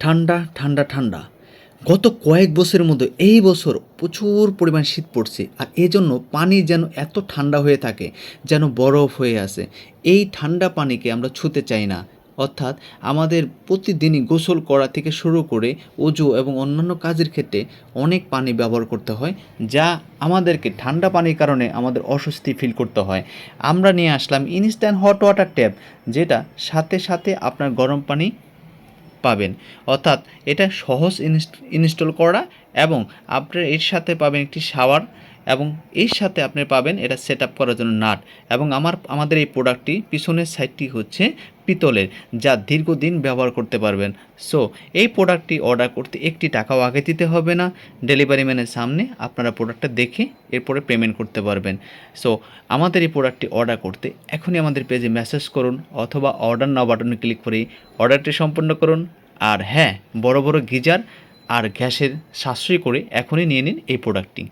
ঠান্ডা ঠান্ডা ঠান্ডা। গত কয়েক বছরের মধ্যে এই বছর প্রচুর পরিমাণ শীত পড়ছে আর এজন্য পানি যেন এত ঠান্ডা হয়ে থাকে, যেন বরফ হয়ে আছে। এই ঠান্ডা পানিকে আমরা ছুতে চাই না। অর্থাৎ আমাদের প্রতিদিনই গোসল করা থেকে শুরু করে অজু এবং অন্যান্য কাজের ক্ষেত্রে অনেক পানি ব্যবহার করতে হয়, যা আমাদেরকে ঠান্ডা পানির কারণে আমাদের অস্বস্তি ফিল করতে হয়। আমরা নিয়ে আসলাম ইনস্ট্যান্ট হট ওয়াটার ট্যাপ যেটা সাথে সাথে আপনার গরম পানি পাবেন। অর্থাৎ এটা সহজ ইনস্ট- ইনস্টল করা এবং আপনার এর সাথে পাবেন একটি শাওয়ার এবং এর সাথে আপনি পাবেন এটা সেট করার জন্য নাট এবং আমার, আমাদের এই প্রোডাক্টটি পিছনের সাইডটি হচ্ছে পিতলের, যা দীর্ঘদিন ব্যবহার করতে পারবেন। সো, এই প্রোডাক্টটি অর্ডার করতে একটি টাকাও আগে দিতে হবে না। ডেলিভারি ম্যানের সামনে আপনারা প্রোডাক্টটা দেখে এরপরে পেমেন্ট করতে পারবেন। সো, আমাদের এই প্রোডাক্টটি অর্ডার করতে এখনই আমাদের পেজে মেসেজ করুন অথবা অর্ডার নাও বাটনে ক্লিক করে অর্ডারটি সম্পন্ন করুন। আর হ্যাঁ বড় বড় গিজার আর গ্যাসের সাশ্রয় করে এখনই নিয়ে নিন এই প্রোডাক্টটি।